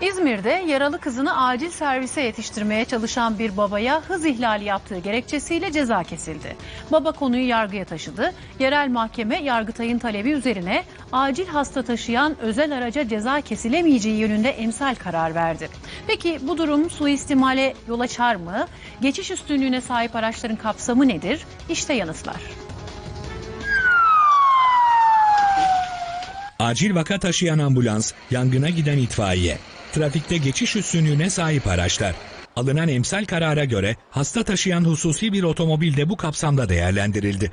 İzmir'de yaralı kızını acil servise yetiştirmeye çalışan bir babaya hız ihlali yaptığı gerekçesiyle ceza kesildi. Baba konuyu yargıya taşıdı. Yerel mahkeme Yargıtay'ın talebi üzerine acil hasta taşıyan özel araca ceza kesilemeyeceği yönünde emsal karar verdi. Peki bu durum suistimale yol açar mı? Geçiş üstünlüğüne sahip araçların kapsamı nedir? İşte yanıtlar. Acil vaka taşıyan ambulans, yangına giden itfaiye, trafikte geçiş üstünlüğüne sahip araçlar. Alınan emsal karara göre hasta taşıyan hususi bir otomobil de bu kapsamda değerlendirildi.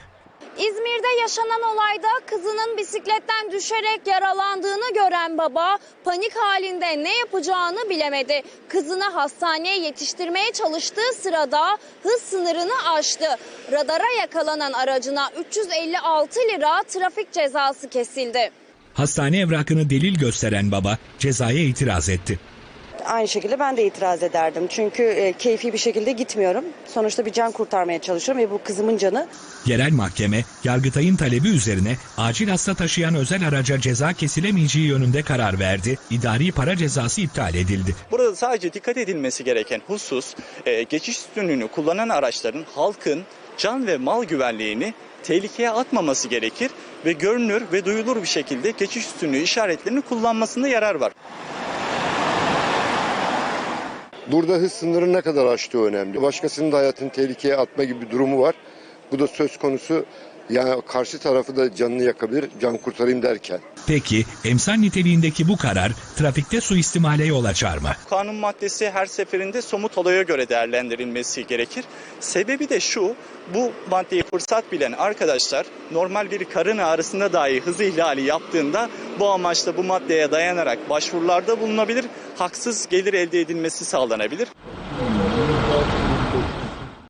İzmir'de yaşanan olayda kızının bisikletten düşerek yaralandığını gören baba panik halinde ne yapacağını bilemedi. Kızını hastaneye yetiştirmeye çalıştığı sırada hız sınırını aştı. Radara yakalanan aracına 356 lira trafik cezası kesildi. Hastane evrakını delil gösteren baba cezaya itiraz etti. Aynı şekilde ben de itiraz ederdim. Çünkü e, keyfi bir şekilde gitmiyorum. Sonuçta bir can kurtarmaya çalışıyorum ve bu kızımın canı. Yerel mahkeme, Yargıtay'ın talebi üzerine acil hasta taşıyan özel araca ceza kesilemeyeceği yönünde karar verdi. İdari para cezası iptal edildi. Burada sadece dikkat edilmesi gereken husus e, geçiş üstünlüğünü kullanan araçların halkın can ve mal güvenliğini tehlikeye atmaması gerekir ve görünür ve duyulur bir şekilde geçiş üstünlüğü işaretlerini kullanmasında yarar var. Burada hız sınırı ne kadar aştığı önemli. Başkasının da hayatını tehlikeye atma gibi bir durumu var. Bu da söz konusu yani karşı tarafı da canını yakabilir, can kurtarayım derken. Peki emsal niteliğindeki bu karar trafikte suistimale yol açar mı? Kanun maddesi her seferinde somut olaya göre değerlendirilmesi gerekir. Sebebi de şu, bu maddeyi fırsat bilen arkadaşlar normal bir karın ağrısında dahi hız ihlali yaptığında bu amaçla bu maddeye dayanarak başvurularda bulunabilir, haksız gelir elde edilmesi sağlanabilir.